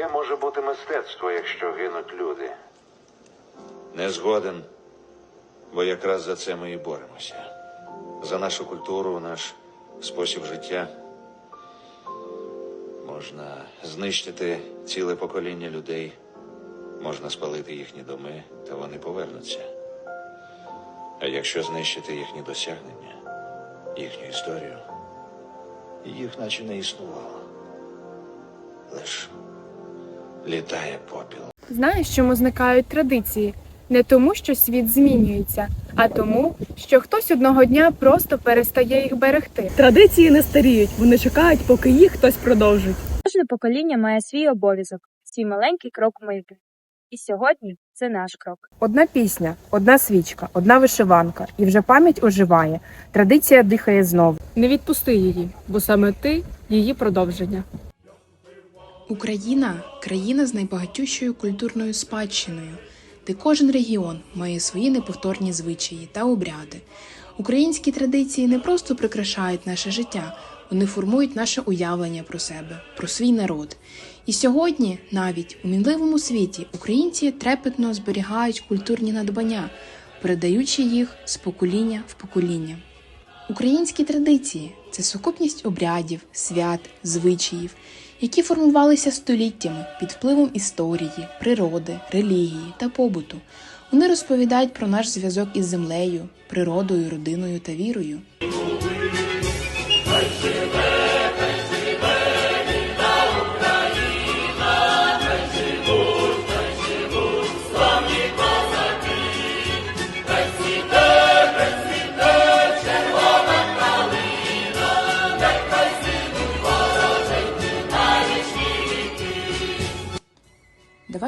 Яке може бути мистецтво, якщо гинуть люди? Не згоден, бо якраз за це ми і боремося. За нашу культуру, наш спосіб життя. Можна знищити ціле покоління людей, можна спалити їхні доми, та вони повернуться. А якщо знищити їхні досягнення, їхню історію, їх наче не існувало. Лиш літає попіл. Знаєш, чому зникають традиції? Не тому, що світ змінюється, а тому, що хтось одного дня просто перестає їх берегти. Традиції не старіють, вони чекають, поки їх хтось продовжить. Кожне покоління має свій обов'язок, свій маленький крок в майбутнє. І сьогодні це наш крок. Одна пісня, одна свічка, одна вишиванка, і вже пам'ять оживає. Традиція дихає знову. Не відпусти її, бо саме ти її продовження. Україна країна з найбагатющою культурною спадщиною, де кожен регіон має свої неповторні звичаї та обряди. Українські традиції не просто прикрашають наше життя, вони формують наше уявлення про себе, про свій народ. І сьогодні, навіть у мінливому світі, українці трепетно зберігають культурні надбання, передаючи їх з покоління в покоління. Українські традиції це сукупність обрядів, свят, звичаїв, які формувалися століттями під впливом історії, природи, релігії та побуту. Вони розповідають про наш зв'язок із землею, природою, родиною та вірою.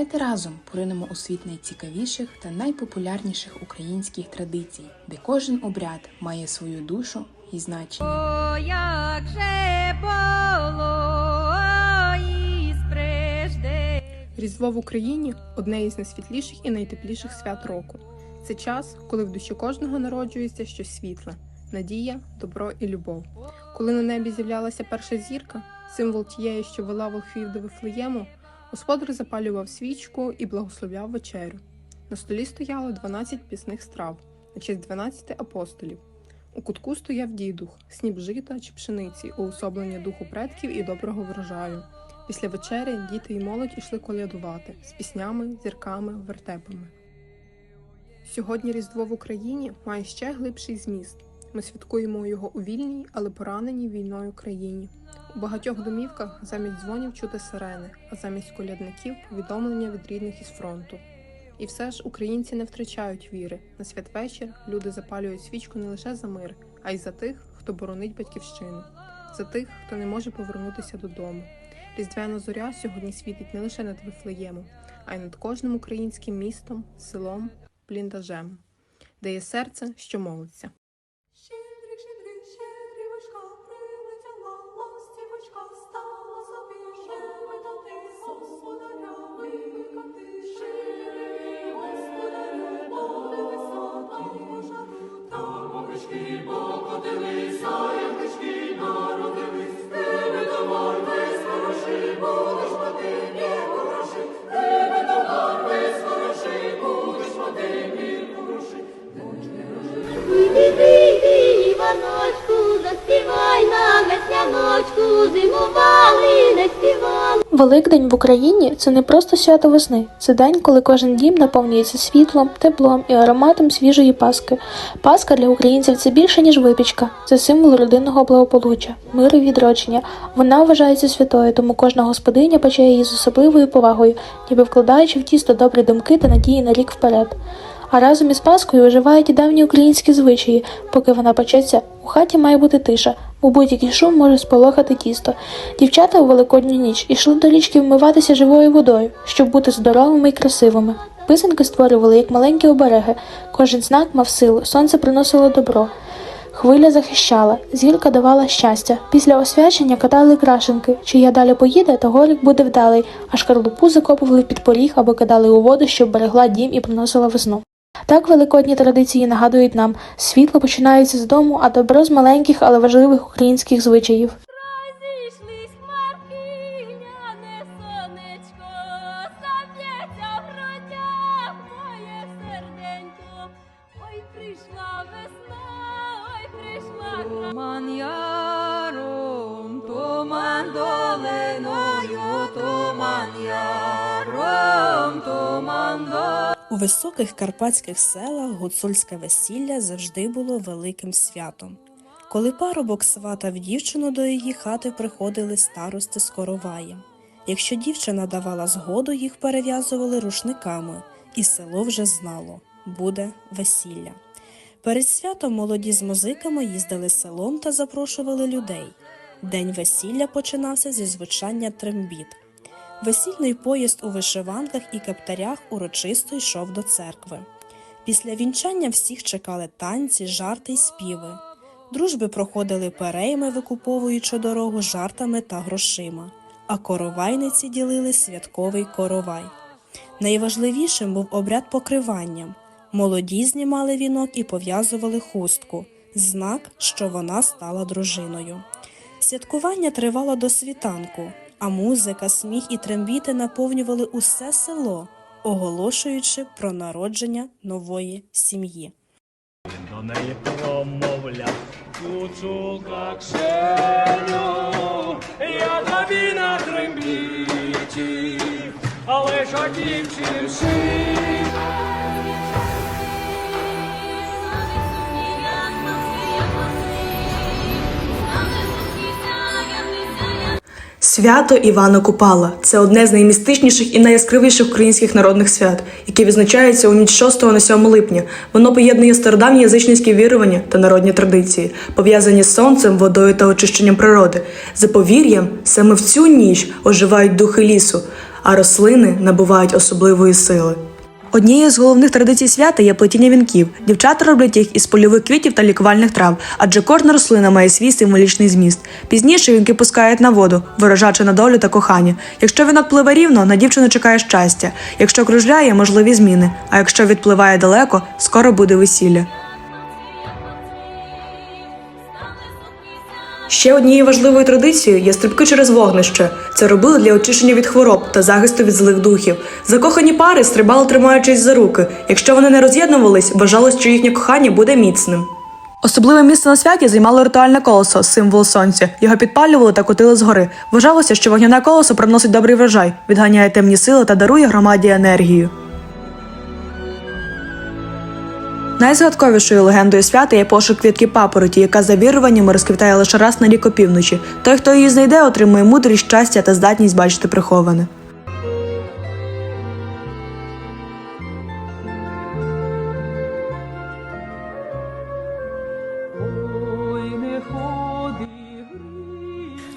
Давайте разом поринемо у світ найцікавіших та найпопулярніших українських традицій, де кожен обряд має свою душу і значення. О, як же було. Різдво в Україні одне із найсвітліших і найтепліших свят року. Це час, коли в душі кожного народжується щось світле, надія, добро і любов. Коли на небі з'являлася перша зірка, символ тієї, що вела волхвів до Вифлеєму, господар запалював свічку і благословляв вечерю. На столі стояло 12 пісних страв на честь 12 апостолів. У кутку стояв дідух, сніп жита чи пшениці, уособлення духу предків і доброго врожаю. Після вечері діти і молодь ішли колядувати з піснями, зірками, вертепами. Сьогодні Різдво в Україні має ще глибший зміст. Ми святкуємо його у вільній, але пораненій війною країні. У багатьох домівках замість дзвонів чути сирени, а замість колядників повідомлення від рідних із фронту. І все ж українці не втрачають віри. На святвечір люди запалюють свічку не лише за мир, а й за тих, хто боронить батьківщину, за тих, хто не може повернутися додому. Різдвяна зоря сьогодні світить не лише над Вифлеємом, а й над кожним українським містом, селом, бліндажем, де є серце, що молиться. Великдень в Україні це не просто свято весни. Це день, коли кожен дім наповнюється світлом, теплом і ароматом свіжої паски. Паска для українців це більше ніж випічка. Це символ родинного благополуччя, миру і відродження. Вона вважається святою, тому кожна господиня пече її з особливою повагою, ніби вкладаючи в тісто добрі думки та надії на рік вперед. А разом із Паскою виживають і давні українські звичаї. Поки вона печеться, у хаті має бути тиша, бо будь-який шум може сполохати тісто. Дівчата у великодню ніч ішли до річки вмиватися живою водою, щоб бути здоровими і красивими. Писанки створювали як маленькі обереги. Кожен знак мав силу, сонце приносило добро. Хвиля захищала, зірка давала щастя. Після освячення катали крашенки. Чия далі поїде, того рік буде вдалий, а шкарлупу закопували під поріг або кидали у воду, щоб берегла дім і приносила весну. Так великодні традиції нагадують нам, світло починається з дому, а добро з маленьких, але важливих українських звичаїв. Високих карпатських селах гуцульське весілля завжди було великим святом. Коли парубок сватав дівчину до її хати приходили старости з короваєм. Якщо дівчина давала згоду, їх перев'язували рушниками, і село вже знало буде весілля. Перед святом молоді з музиками їздили селом та запрошували людей. День весілля починався зі звучання трембіт. Весільний поїзд у вишиванках і каптарях урочисто йшов до церкви. Після вінчання всіх чекали танці, жарти й співи. Дружби проходили перейми, викуповуючи дорогу жартами та грошима, а коровайниці ділили святковий коровай. Найважливішим був обряд покривання. Молоді знімали вінок і пов'язували хустку, знак, що вона стала дружиною. Святкування тривало до світанку, а музика, сміх і трембіти наповнювали усе село, оголошуючи про народження нової сім'ї. До неї промовляв Куцука Ксеню, я тобі на трембіті, але ж дівчин Свято Івана Купала це одне з наймістичніших і найяскравіших українських народних свят, яке відзначається у ніч 6 на 7 липня. Воно поєднує стародавні язичницькі вірування та народні традиції, пов'язані з сонцем, водою та очищенням природи. За повір'ям, саме в цю ніч оживають духи лісу, а рослини набувають особливої сили. Однією з головних традицій свята є плетіння вінків. Дівчата роблять їх із польових квітів та лікувальних трав, адже кожна рослина має свій символічний зміст. Пізніше вінки пускають на воду, виражаючи на долю та кохання. Якщо вінок пливе рівно, на дівчину чекає щастя. Якщо кружляє, можливі зміни. А якщо відпливає далеко, скоро буде весілля. Ще однією важливою традицією є стрибки через вогнище. Це робили для очищення від хвороб та захисту від злих духів. Закохані пари стрибали, тримаючись за руки. Якщо вони не роз'єднувались, вважалось, що їхнє кохання буде міцним. Особливе місце на святі займало ритуальне колесо, символ сонця. Його підпалювали та котили згори. Вважалося, що вогняне колесо приносить добрий врожай, відганяє темні сили та дарує громаді енергію. Найзгадковішою легендою свята є пошук квітки папороті, яка за віруваннями розквітає лише раз на рік опівночі. Той, хто її знайде, отримує мудрість, щастя та здатність бачити приховане.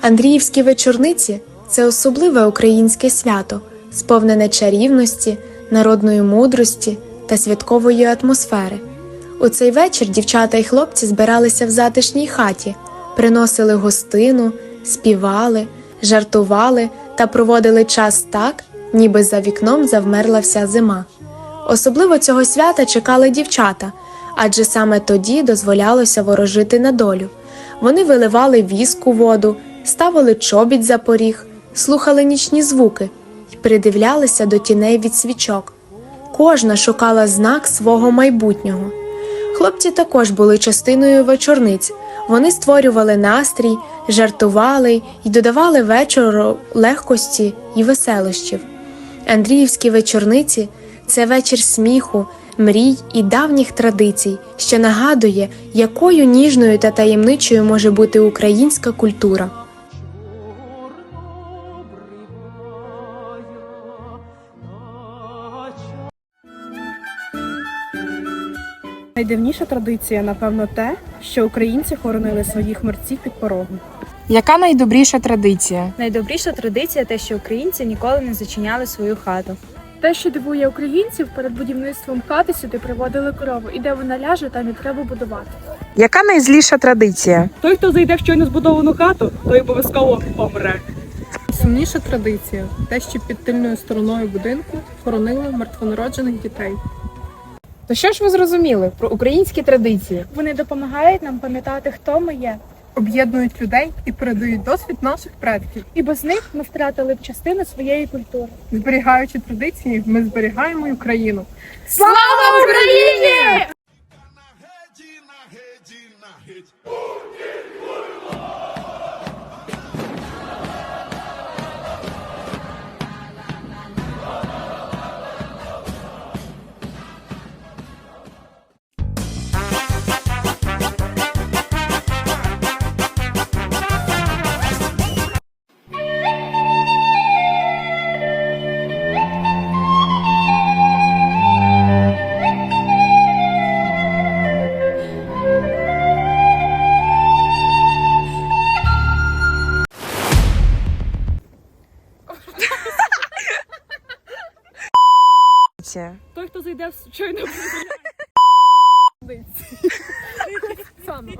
Андріївські вечорниці це особливе українське свято, сповнене чарівності, народної мудрості та святкової атмосфери. У цей вечір дівчата й хлопці збиралися в затишній хаті, приносили гостину, співали, жартували та проводили час так, ніби за вікном завмерла вся зима. Особливо цього свята чекали дівчата, адже саме тоді дозволялося ворожити на долю. Вони виливали віск у воду, ставили чобіт за поріг, слухали нічні звуки й придивлялися до тіней від свічок. Кожна шукала знак свого майбутнього. Хлопці також були частиною вечорниць. Вони створювали настрій, жартували й додавали вечору легкості і веселощів. Андріївські вечорниці це вечір сміху, мрій і давніх традицій, що нагадує, якою ніжною та таємничою може бути українська культура. Найдавніша традиція, напевно, те, що українці хоронили своїх мерців під порогом. Яка найдобріша традиція? Найдобріша традиція те, що українці ніколи не зачиняли свою хату. Те, що дивує українців, перед будівництвом хати сюди приводили корову, і де вона ляже, там і треба будувати. Яка найзліша традиція? Той, хто зайде в щойно збудовану хату, той обов'язково помре. Сумніша традиція те, що під тильною стороною будинку хоронили мертвонароджених дітей. То що ж ви зрозуміли про українські традиції? Вони допомагають нам пам'ятати, хто ми є, Об'єднують людей і передають досвід наших предків. і без них ми втратили б частину своєї культури. Зберігаючи традиції, ми зберігаємо Україну. Слава Україні! Мене щойно Саме.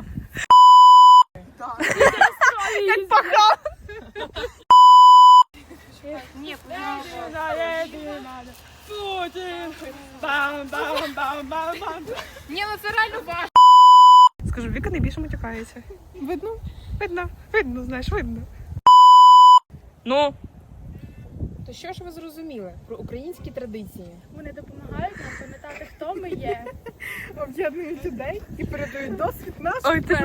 Як пахав. Ні, Путін. Бам, бам, бам, бам, бам. Ні, ну це реально важко. Скажу, Віка найбільше матюкається. Видно? Видно, видно, знаєш, видно. Ну, що ж ви зрозуміли про українські традиції? Вони допомагають нам пам'ятати, хто ми є. Об'єднують людей і передають досвід нашим. ой, ти.